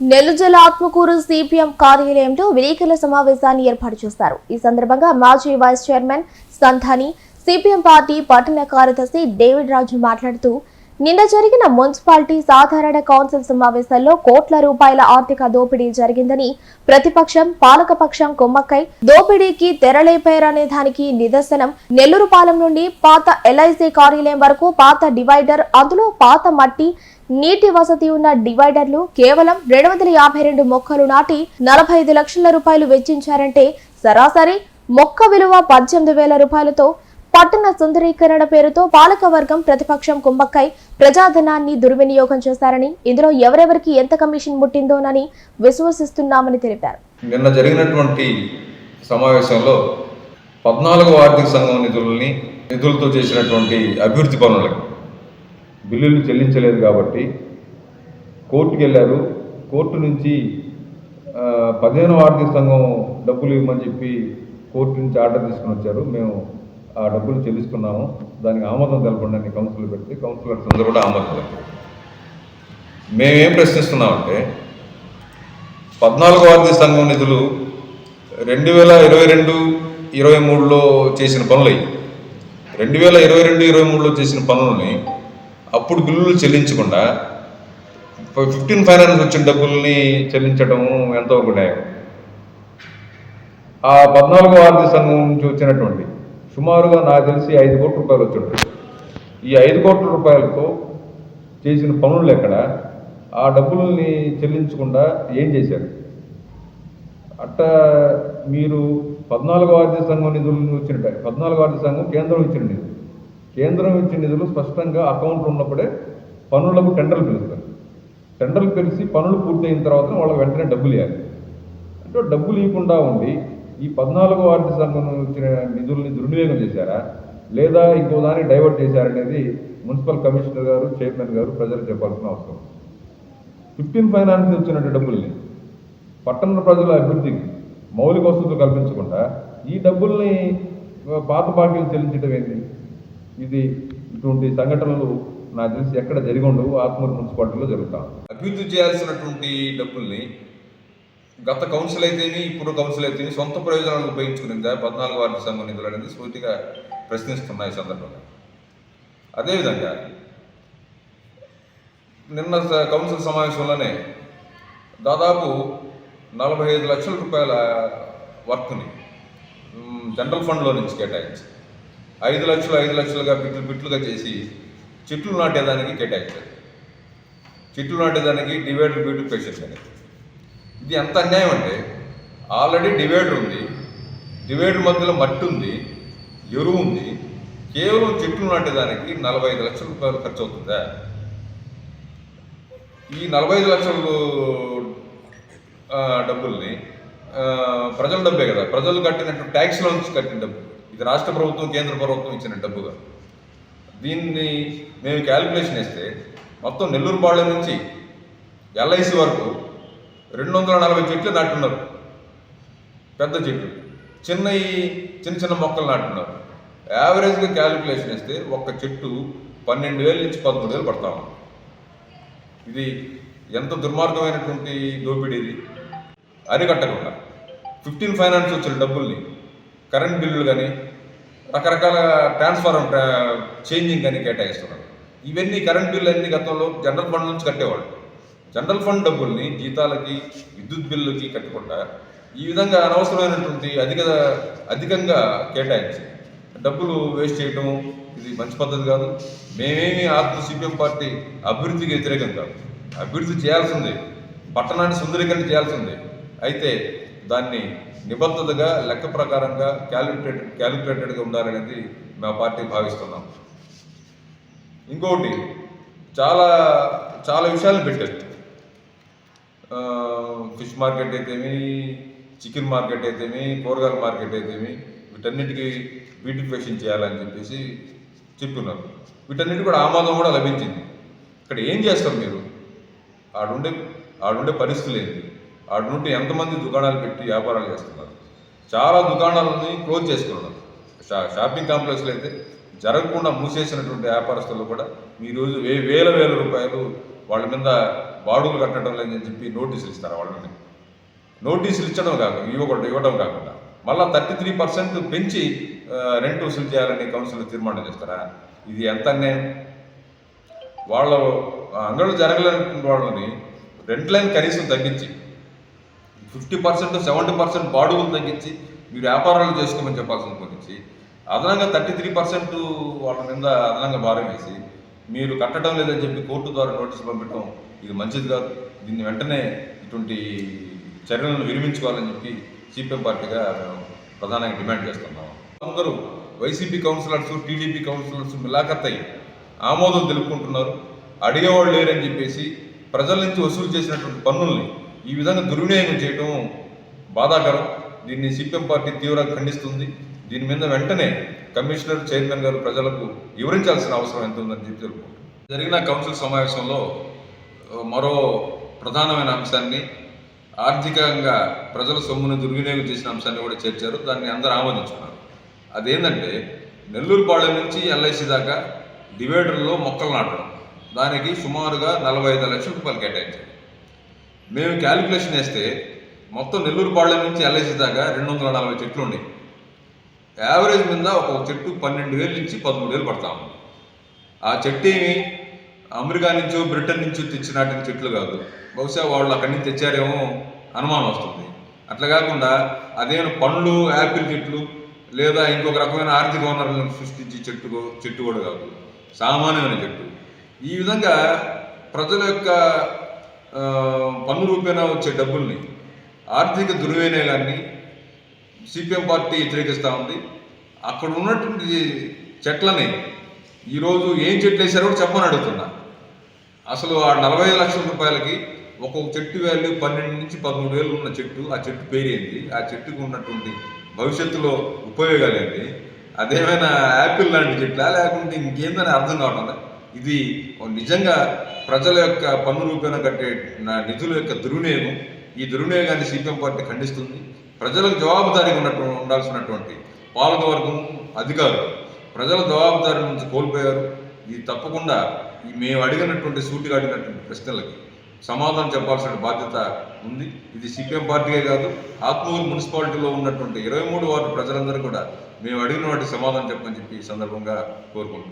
నెల్లుజల Atmakur CPM కార్యాలయంలో విలేకరుల సమావేశాన్ని ఏర్పాటు చేశారు ఈ సందర్భంగా మాజీ vice chairman Sandhani CPM party పట్టణ కార్యదర్శి డేవిడ్ రాజు మాట్లాడుతూ నిన్న జరిగిన మున్సిపాలిటీ సాధారణ కౌన్సిల్ సమావేశంలో కోట్ల రూపాయల ఆర్థిక దోపిడీ జరిగిందని ప్రతిపక్షం పాలకపక్షం కుమ్మక్కై దోపిడీకి తెరలేపారనే దానికి నిదర్శనం. నెల్లూరుపాలెం నుండి పాత ఎల్ఐసి కార్యాలయం వరకు పాత డివైడర్ అందులో పాత మట్టి నీటి వసతి ఉన్న డివైడర్లు కేవలం రెండు వందల యాభై రెండు మొక్కలు నాటి నలభై ఐదు లక్షల రూపాయలు వెచ్చించారంటే సరాసరి మొక్క విలువ పద్దెనిమిది వేల రూపాయలతో పట్టణ సుందరీకరణ పేరుతో పాలక వర్గం ప్రతిపక్షం కుంభక్కై ప్రజాధనాన్ని దుర్వినియోగం చేశారని ఇందులో ఎవరెవరికి ఎంత కమిషన్ ముట్టిందోనని విశ్వసిస్తున్నామని తెలిపారు. నిన్న జరిగినటువంటి సమావేశంలో పద్నాలుగు ఆర్థిక సంఘం నిధులని నిధులతో చేసినటువంటి అభివృద్ధి పనులకు బిల్లులు చెల్లించలేదు కాబట్టి కోర్టుకు వెళ్ళారు. కోర్టు నుంచి పదిహేనో ఆర్థిక సంఘం డబ్బులు ఇవ్వమని చెప్పి కోర్టు నుంచి ఆర్డర్ తీసుకుని వచ్చారు. మేము ఆ డబ్బులు చెల్లిస్తున్నాము దానికి ఆమోదం తెలపండి అని కౌన్సిల్ పెడితే కౌన్సిలర్స్ అందరూ కూడా ఆమోదం తెలిపారు. మేమేం ప్రశ్నిస్తున్నామంటే పద్నాలుగో ఆర్థిక సంఘం నిధులు రెండు వేల ఇరవై రెండు ఇరవై మూడులో చేసిన పనులు అయ్యి రెండు వేల ఇరవై రెండు ఇరవై మూడులో చేసిన పనులని అప్పుడు బిల్లులు చెల్లించకుండా ఫిఫ్టీన్ ఫైనాన్స్ వచ్చిన డబ్బుల్ని చెల్లించడం ఎంతవరకు న్యాయం? ఆ పద్నాలుగో ఆర్థిక సంఘం నుంచి వచ్చినటువంటి సుమారుగా నాకు తెలిసి ఐదు కోట్ల రూపాయలు వచ్చి ఉంటాయి ఈ ఐదు కోట్ల రూపాయలతో చేసిన పనులు ఎక్కడ? ఆ డబ్బుల్ని చెల్లించకుండా ఏం చేశారు అట్ట మీరు పద్నాలుగో ఆర్థిక సంఘం నిధులను వచ్చిన పద్నాలుగో ఆర్థిక సంఘం కేంద్రం ఇచ్చిన నిధులు. కేంద్రం ఇచ్చిన నిధులు స్పష్టంగా అకౌంట్ ఉన్నప్పుడే పనులకు టెండర్లు పిలుస్తారు. టెండర్లు పిలిచి పనులు పూర్తయిన తర్వాత వాళ్ళకి వెంటనే డబ్బులు ఇవ్వాలి. అంటే డబ్బులు ఇవ్వకుండా ఉండి ఈ పద్నాలుగో ఆర్థిక సంఘం ఇచ్చిన నిధుల్ని దుర్వినియోగం చేశారా? లేదా ఇంకో దాన్ని డైవర్ట్ చేశారనేది మున్సిపల్ కమిషనర్ గారు చైర్మన్ గారు ప్రజలు చెప్పాల్సిన అవసరం. ఫిఫ్టీన్ ఫైనాన్స్ వచ్చినట్టు డబ్బుల్ని పట్టణ ప్రజల అభివృద్ధికి మౌలిక వసతులు కల్పించకుండా ఈ డబ్బుల్ని పాత బాకీలు చెల్లించడం ఏంటి ఇది ఇటువంటి సంఘటనలు నాకు తెలిసి ఎక్కడ జరిగి ఉండవు. ఆత్మూరు మున్సిపాలిటీలో జరుగుతాం అభివృద్ధి చేయాల్సినటువంటి డబ్బుల్ని గత కౌన్సిల్ అయితేమి ఇప్పుడు కౌన్సిల్ అయితేమి సొంత ప్రయోజనాలకు ఉపయోగించుకునిందా పద్నాలుగు వార్డు సంఘం నిధులు అనేది సూటిగా ప్రశ్నిస్తున్నాయి ఈ సందర్భంగా. అదేవిధంగా నిన్న స- కౌన్సిల్ సమావేశంలోనే దాదాపు నలభై ఐదు లక్షల రూపాయల వర్క్ని జనరల్ ఫండ్లో నుంచి కేటాయించి ఐదు లక్షలు ఐదు లక్షలుగా బిట్లు బిట్లుగా చేసి చెట్లు నాటేదానికి కేటాయించారు. చెట్లు నాటేదానికి డివైడర్ బ్యూటిఫికేషన్ అనేది ఇది ఎంత అన్యాయం అంటే ఆల్రెడీ డివైడర్ ఉంది డివైడర్ మధ్యలో మట్టి ఉంది ఎరువు ఉంది కేవలం చెట్లు నాటేదానికి నలభై ఐదు లక్షల రూపాయలు ఖర్చు అవుతుందా? ఈ నలభై ఐదు లక్షలు డబ్బుల్ని ప్రజల డబ్బే కదా. ప్రజలు కట్టినట్టు ట్యాక్స్లో నుంచి కట్టిన డబ్బు. ఇది రాష్ట్ర ప్రభుత్వం కేంద్ర ప్రభుత్వం ఇచ్చిన డబ్బుగా దీన్ని మేము క్యాలిక్యులేషన్ వేస్తే మొత్తం నెల్లూరు పాళెం నుంచి ఎల్ఐసి వరకు రెండు వందల నలభై చెట్లు నాటున్నారు పెద్ద చెట్లు. చిన్న చిన్న చిన్న మొక్కలు నాటున్నారు యావరేజ్గా క్యాలిక్యులేషన్ వేస్తే ఒక్క చెట్టు పన్నెండు వేల నుంచి పదమూడు వేలు పడతా ఉంది. ఇది ఎంత దుర్మార్గమైనటువంటి దోపిడీ ఇది. అరికట్టకుండా. ఫిఫ్టీన్ ఫైనాన్స్ వచ్చిన డబ్బుల్ని కరెంట్ బిల్లులు కానీ రకరకాల ట్రాన్స్ఫార్మర్ చేంజింగ్ కానీ కేటాయిస్తున్నారు. ఇవన్నీ కరెంట్ బిల్లు అన్ని గతంలో జనరల్ ఫండ్ నుంచి కట్టేవాళ్ళు. జనరల్ ఫండ్ డబ్బుల్ని జీతాలకి విద్యుత్ బిల్లుకి కట్టకుండా ఈ విధంగా అనవసరమైనటువంటి అధిక అధికంగా కేటాయించి డబ్బులు వేస్ట్ చేయటం ఇది మంచి పద్ధతి కాదు. మేమేమి ఆత్మ సిపిఎం పార్టీ అభివృద్ధికి వ్యతిరేకం కాదు. అభివృద్ధి చేయాల్సిందే. పట్టణాన్ని సుందరీకరణ చేయాల్సిందే. అయితే దాన్ని నిబద్ధతగా లెక్క ప్రకారంగా క్యాలిక్యులేటెడ్ క్యాలిక్యులేటెడ్గా ఉండాలనేది మా పార్టీ భావిస్తున్నాం. ఇంకొకటి చాలా చాలా విషయాలు పెట్టారు. ఫిష్ మార్కెట్ అయితేమి చికెన్ మార్కెట్ అయితేమి కూరగాయల మార్కెట్ అయితేమి వీటన్నిటికీ బ్యూటిఫికేషన్ చేయాలని చెప్పేసి చెప్తున్నారు. వీటన్నిటి కూడా ఆమోదం కూడా లభించింది. ఇక్కడ ఏం చేస్తారు మీరు? ఆడుండే ఆడుండే పరిస్థితులు ఏంటి? ఆడ నుండి ఎంతమంది దుకాణాలు పెట్టి వ్యాపారాలు చేస్తున్నారు? చాలా దుకాణాలని క్లోజ్ చేసుకున్నారు. షా షాపింగ్ కాంప్లెక్స్లు అయితే జరగకుండా మూసేసినటువంటి వ్యాపారస్తులు కూడా ఈరోజు వే వేల వేల రూపాయలు వాళ్ళ మీద బాడుగులు కట్టడం లేదని చెప్పి నోటీసులు ఇస్తారు వాళ్ళని. నోటీసులు ఇచ్చడం కాకుండా ఇవ్వకుండా ఇవ్వడం కాకుండా. మళ్ళీ థర్టీ త్రీ పర్సెంట్ పెంచి రెంట్ వసూలు చేయాలని కౌన్సిల్ తీర్మానం చేస్తారా? ఇది ఎంత అన్యాయం? వాళ్ళ అంగళ్ళు జరగలేని వాళ్ళని రెంట్ లైన్ కనీసం తగ్గించి ఫిఫ్టీ పర్సెంట్ సెవెంటీ పర్సెంట్ బాడుగులు తగ్గించి మీరు వ్యాపారాలు చేసుకోమని చెప్పాల్సిన గురించి అదనంగా థర్టీ త్రీ పర్సెంట్ వాళ్ళ మీద అదనంగా భారం వేసి మీరు కట్టడం లేదని చెప్పి కోర్టు ద్వారా నోటీస్ పంపడం ఇది మంచిది కాదు. దీన్ని వెంటనే ఇటువంటి చర్యలను విరమించుకోవాలని చెప్పి సిపిఎం పార్టీగా మేము ప్రధానంగా డిమాండ్ చేస్తున్నాం అందరూ వైసీపీ కౌన్సిలర్స్ టీడీపీ కౌన్సిలర్స్ మిలాఖత్తయి ఆమోదం తెలుపుకుంటున్నారు. అడిగేవాళ్ళు లేరని చెప్పేసి ప్రజల నుంచి వసూలు చేసినటువంటి పన్నుల్ని ఈ విధంగా దుర్వినియోగం చేయడం బాధాకరం. దీన్ని సిపిఎం పార్టీ తీవ్రంగా ఖండిస్తుంది. దీని మీద వెంటనే కమిషనర్ చైర్మన్ గారు ప్రజలకు వివరించాల్సిన అవసరం ఎంత ఉందని చెప్పి తెలుపుకుంటున్నారు జరిగిన కౌన్సిల్ సమావేశంలో మరో ప్రధానమైన అంశాన్ని ఆర్థికంగా ప్రజల సొమ్మును దుర్వినియోగం చేసిన అంశాన్ని కూడా చేర్చారు. దాన్ని అందరూ ఆమోదించుకున్నారు. అదేంటంటే నెల్లూరు పాళెం నుంచి ఎల్ఐసి దాకా డివైడర్లో మొక్కలు నాటడం దానికి సుమారుగా నలభై ఐదు లక్షల రూపాయలు కేటాయించారు. మేము క్యాలిక్యులేషన్ వేస్తే మొత్తం నెల్లూరు పాళెం నుంచి ఎల్ఐసి దాకా రెండు వందల నలభై చెట్లు ఉన్నాయి యావరేజ్ మీద ఒక చెట్టు పన్నెండు వేల నుంచి పదమూడు వేలు పడతా ఉంది. ఆ చెట్టు ఏమి అమెరికా నుంచో బ్రిటన్ నుంచో తెచ్చి నాటిన చెట్లు కాదు. బహుశా వాళ్ళు అక్కడి నుంచి తెచ్చారేమో అనుమానం వస్తుంది. అట్లా కాకుండా అదేమైనా పండ్లు యాపిల్ చెట్లు లేదా ఇంకొక రకమైన ఆర్థిక వనరులను సృష్టించే చెట్టు చెట్టు కూడా కాదు. సామాన్యమైన చెట్టు. ఈ విధంగా ప్రజల యొక్క పన్ను రూపేణా వచ్చే డబ్బుల్ని ఆర్థిక దుర్వినియోగాన్ని సిపిఎం పార్టీ వ్యతిరేకిస్తూ ఉంది. అక్కడ ఉన్నటువంటి చెట్లని ఈరోజు ఏం చెట్లు వేసారో కూడా చెప్పని అడుగుతున్నా. అసలు ఆ నలభై ఐదు లక్షల రూపాయలకి ఒక్కొక్క చెట్టు వాల్యూ పన్నెండు నుంచి పదమూడు వేలు ఉన్న చెట్టు ఆ చెట్టు పేరు ఆ చెట్టుకు ఉన్నటువంటి భవిష్యత్తులో ఉపయోగాలు ఏంటి? అదేమైనా యాపిల్ లాంటి చెట్లా? లేకుంటే ఇంకేందని అర్థం కావడం ఇది నిజంగా ప్రజల యొక్క పన్ను రూపేణ కట్టే నా నిధుల యొక్క దుర్వినియోగం. ఈ దుర్వినియోగాన్ని సిపిఎం పార్టీ ఖండిస్తుంది. ప్రజలకు జవాబుదారీగా ఉన్నటువంటి ఉండాల్సినటువంటి పాలకవర్గం అధికారులు. ప్రజల జవాబుదారి నుంచి కోల్పోయారు. ఇది తప్పకుండా మేము అడిగినటువంటి సూటిగా అడిగినటువంటి ప్రశ్నలకి సమాధానం చెప్పాల్సిన బాధ్యత ఉంది. ఇది సిపిఎం పార్టీయే కాదు ఆత్మూరు మున్సిపాలిటీలో ఉన్నటువంటి ఇరవై మూడు వార్డు ప్రజలందరూ కూడా మేము అడిగిన వాటి సమాధానం చెప్పని చెప్పి ఈ సందర్భంగా కోరుకుంటున్నాం.